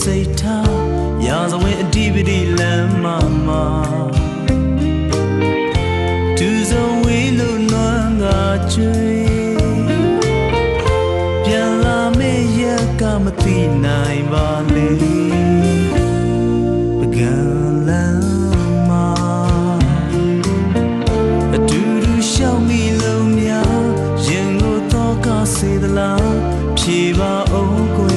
စိတ်ထားရာဇဝင်အတိပတိလမ်းမမှာသူစုံဝေးလို့နွမ်းငါချွေပြန်လာမေရကမသိနိုင်ပါလေပကံ စေသလားဖြေပါအောင်ကို